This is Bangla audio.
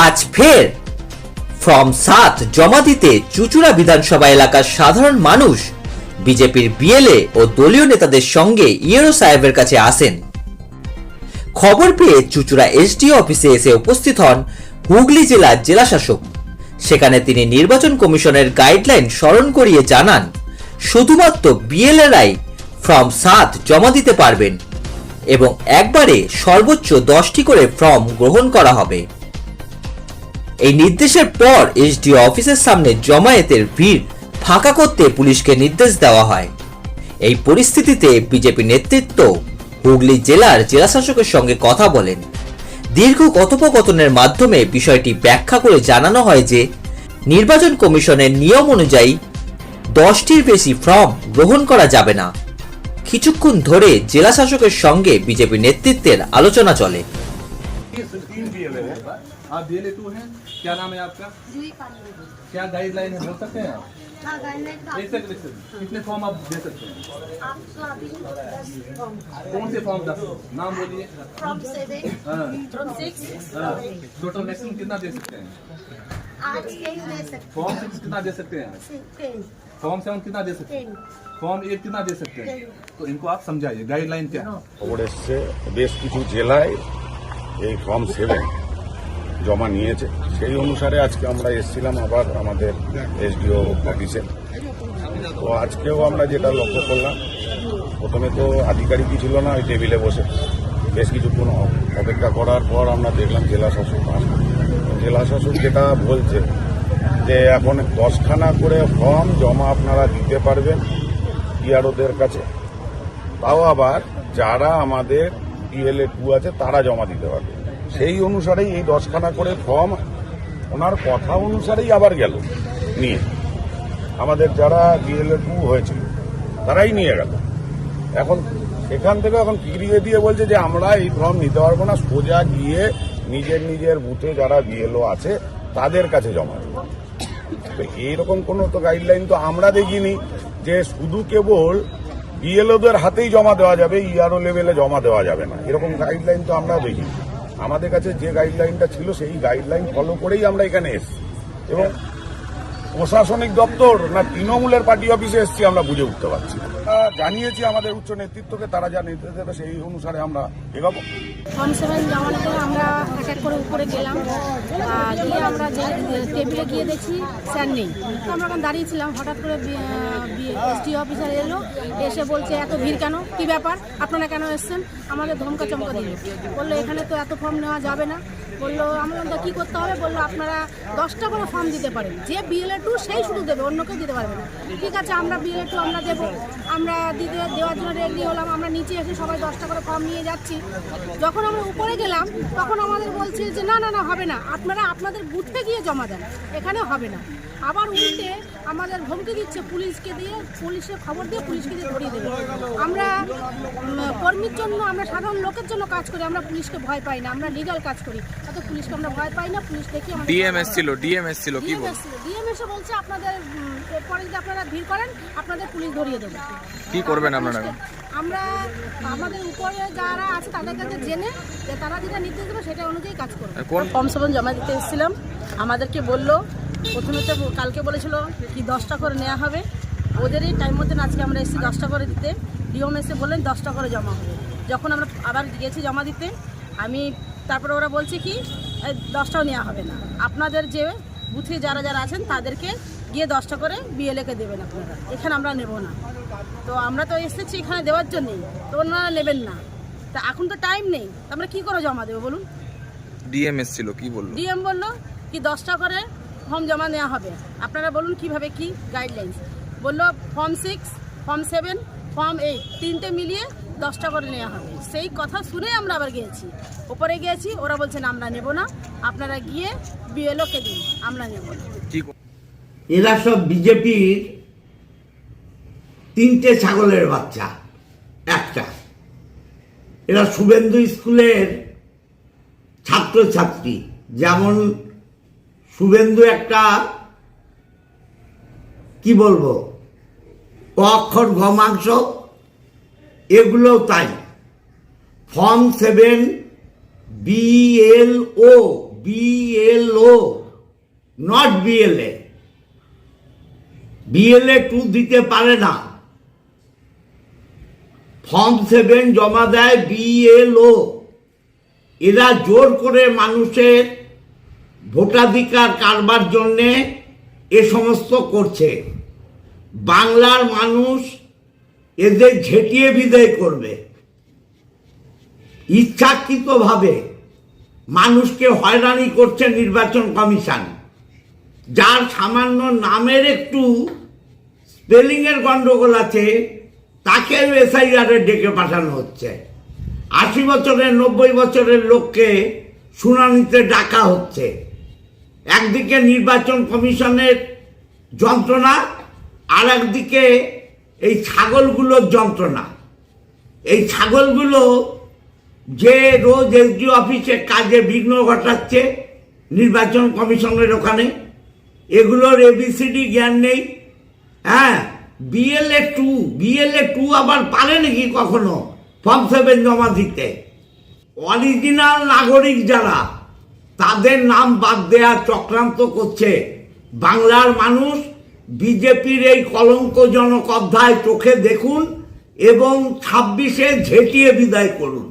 আজ ফের ফর্ম সাত জমা দিতে চুচুড়া বিধানসভা এলাকার সাধারণ মানুষ বিজেপির বিএলএ ও দলীয় নেতাদের সঙ্গে ইয়েরো সাহেবের কাছে আসেন। খবর পেয়ে চুচুড়া এসডিও অফিসে এসে উপস্থিত হন হুগলি জেলার জেলাশাসক। সেখানে তিনি নির্বাচন কমিশনের গাইডলাইন স্মরণ করিয়ে জানান, শুধুমাত্র বিএলএরাই ফর্ম সাত জমা দিতে পারবেন এবং একবারে সর্বোচ্চ দশটি করে ফর্ম গ্রহণ করা হবে। এই নির্দেশের পর এসডিও অফিসের সামনে জমায়েতের ভিড় ফাঁকা করতে পুলিশকে নির্দেশ দেওয়া হয়। এই পরিস্থিতিতে বিজেপি নেতৃত্ব হুগলি জেলার জেলাশাসকের সঙ্গে কথা বলেন। দীর্ঘ কথোপকথনের মাধ্যমে বিষয়টি ব্যাখ্যা করে জানানো হয় যে, নির্বাচন কমিশনের নিয়ম অনুযায়ী দশটির বেশি ফর্ম গ্রহণ করা যাবে না। কিছুক্ষণ ধরে জেলাশাসকের সঙ্গে বিজেপি নেতৃত্বের আলোচনা চলে। ये सिर्फ तीन बीएलए है आप बीएलए टू हैं क्या नाम है आपका जूही पाली क्या गाइडलाइन है बोल सकते हैं आप हाँ गाइडलाइन का एक सेकंड एक सेकंड कितने फॉर्म आप दे सकते हैं आपको अभी दस फ्रॉम कौन से फॉर्म दस नाम बोलिए फ्रॉम सेवन हाँ फ्रॉम सिक्स हाँ टोटल मैक्सिमम कितना दे सकते हैं आज टेन ले सकते फॉर्म सिक्स कितना दे सकते हैं हैं टेन फॉर्म सेवन कितना दे सकते हैं टेन फॉर्म एट कितना दे सकते हैं तो इनको आप समझाइए गाइडलाइन क्या है খবর এসছে বেশ কিছু জেলায় এই ফর্ম সেভেন জমা নিয়েছে। সেই অনুসারে আজকে আমরা এসেছিলাম আবার আমাদের এসডিও অফিসে। তো আজকেও আমরা যেটা লক্ষ্য করলাম, প্রথমে তো আধিকারিকই ছিল না ওই টেবিলে বসে। বেশ কিছুক্ষণ অপেক্ষা করার পর আমরা দেখলাম জেলা শাসক যেটা বলছে যে এখন দশখানা করে ফর্ম জমা আপনারা দিতে পারবেন ইয়ারোদের কাছে। তাও আবার যারা আমাদের পিএলএ টু আছে তারা জমা দিতে পারবে। সেই অনুসারেই এই দশখানা করে ফর্ম ওনার কথা অনুসারেই আবার গেল, নিয়ে। আমাদের যারা বিএলএ টু হয়েছিল, তারাই নিয়ে গেল। এখন এখান থেকে এখন ফিরিয়ে দিয়ে বলছে যে আমরা এই ফর্ম নিতে পারব না, সোজা গিয়ে নিজের নিজের বুথে যারা বিএলও আছে, তাদের কাছে জমা দেবো। তো এইরকম কোনো তো গাইডলাইন তো আমরা দেখিনি যে শুধু কেবল বিএলওদের হাতেই জমা দেওয়া যাবে ইআরও লেভেলে জমা দেওয়া যাবে না। এরকম গাইডলাইন তো আমরা দেখিনি। আমাদের কাছে যে গাইডলাইনটা ছিল সেই গাইডলাইন ফলো করেই আমরা এখানে এসছি। এবং প্রশাসনিক দপ্তর না তৃণমূলের পার্টি অফিসে এসেছি আমরা বুঝে উঠতে পারছি জানিয়েছি আমাদের উচ্চ নেতৃত্বকে, তারা যা নির্দেশ দেবে সেই অনুসারে আমরা এগোবো। আমরা এক করে গেলাম। গিয়ে আমরা গিয়ে আমরা দাঁড়িয়েছিলাম, হঠাৎ করে অফিসার এলো, এসে বলছে, এত ভিড় কেন? কি ব্যাপার? আপনারা কেন এসছেন? আমাদের ধমকা চমকা দিল। বলল, এখানে তো এত ফর্ম নেওয়া যাবে না। বলল আমরা বললাম, কী করতে হবে? বলল আপনারা দশটা করে ফর্ম দিতে পারেন। যে বিএলএ টু সেই শুধু দেবে অন্য কেউ দিতে পারবে না। ঠিক আছে আমরা বিএলএ টু আমরা দেবো। আমরা দিতে দেওয়ার জন্য রেডি হলাম আমরা নিচে এসে সবাই দশটা করে ফর্ম নিয়ে যাচ্ছি। যখন আমরা উপরে গেলাম তখন আমাদের বলছে যে না না না হবে না। আপনারা আপনাদের বুথে গিয়ে জমা দেন। এখানে হবে না। আবার উল্টে আমাদের হুমকি দিচ্ছে পুলিশকে দিয়ে পুলিশে খবর দিয়ে পুলিশকে দিয়ে ধরিয়ে দেবে। আমরা কর্মীর জন্য আমরা সাধারণ লোকের জন্য কাজ করি আমরা পুলিশকে ভয় পাই না আমরা লিগাল কাজ করি। অত পুলিশকে আমরা ভয় পাই না পুলিশ দেখি আমাদের ডিএমএস ছিল ডিএমএস ছিল কি বল ডিএমএসে বলছে আপনাদের এরপরে যদি আপনারা ভিড় করেন আপনাদের পুলিশ ধরিয়ে দেবে। কি করবেন আপনারা? আমরা আমাদের উপরে যারা আছে তাদের কাছে জেনে যে তারা যেটা নির্দেশ দেবে সেটা অনুযায়ী কাজ করব। কোন ফর্ম সেভেন জমা দিতে এসেছিলাম। আমাদেরকে বলল প্রথমে তো কালকে বলেছিল কি দশটা করে নেওয়া হবে। ওদেরই টাইম মতন আজকে আমরা এসেছি দশটা করে দিতে। ডিওম এসে বললেন দশটা করে জমা হবে। যখন আমরা আবার গিয়েছি জমা দিতে আমি তারপরে ওরা বলছে কি দশটাও নেওয়া হবে না। আপনাদের যে বুথে যারা যারা আছেন তাদেরকে গিয়ে দশটা করে বিএলএকে দেবেন আপনারা। এখানে আমরা নেব না। তো আমরা তো এসেছি এখানে দেওয়ার জন্যই তো ওনারা নেবেন না। তা এখন তো টাইম নেই। আমরা কী করে জমা দেবো বলুন? ডিএমএস ছিল কি বলল? ডিএম বলল কি দশটা করে ফর্ম জমা নেওয়া হবে। আপনারা বলুন কীভাবে কি গাইডলাইন্স বলল form six form seven form eight তিনটে মিলিয়ে দশটা করে নেওয়া হবে। সেই কথা শুনে আমরা আবার গিয়েছি। ওপরে গিয়েছি, ওরা বলছেন আমরা নেব না। আপনারা গিয়ে বিএলওকে দিন, আমরা নেব না। এরা সব বিজেপির তিনটে ছাগলের বাচ্চা, একটা। এরা শুভেন্দু স্কুলের ছাত্রছাত্রী। যেমন শুভেন্দু একটা, কি বলব, অক্ষর ঘমাংস এগুলোও তাই। Form seven BLO BLO not BLA BLA two দিতে পারে না। ফর্ম সেভেন জমা দেয় বিএলও এরা জোর করে মানুষের ভোটাধিকার কারবার জন্যে এ সমস্ত করছে। বাংলার মানুষ এদের ঝেঁটিয়ে বিদায় করবে। ইচ্ছাকৃতভাবে মানুষকে হয়রানি করছে নির্বাচন কমিশন, যার সামান্য নামের একটু স্পেলিংয়ের গন্ডগোল আছে, তাকেও এসআইআরে ডেকে পাঠানো হচ্ছে। আশি বছরের, নব্বই বছরের লোককে শুনানিতে ডাকা হচ্ছে। একদিকে নির্বাচন কমিশনের যন্ত্রণা আর একদিকে এই ছাগলগুলোর যন্ত্রণা। এই ছাগলগুলো যে রোজ এসডি অফিসে কাজে বিঘ্ন ঘটাচ্ছে, নির্বাচন কমিশনের ওখানে, এগুলোর এবিসিডি জ্ঞান নেই। হ্যাঁ বিএলএ টু বিএলএ টু আবার পারে নাকি কখনো? ফর্ম সেভেন জমা দিতে। অরিজিনাল নাগরিক যারা, তাদের নাম বাদ দেওয়ার চক্রান্ত করছে। বাংলার মানুষ বিজেপির এই কলঙ্কজনক অধ্যায় চোখে দেখুন এবং ছাব্বিশে ঝেঁটিয়ে বিদায় করুন।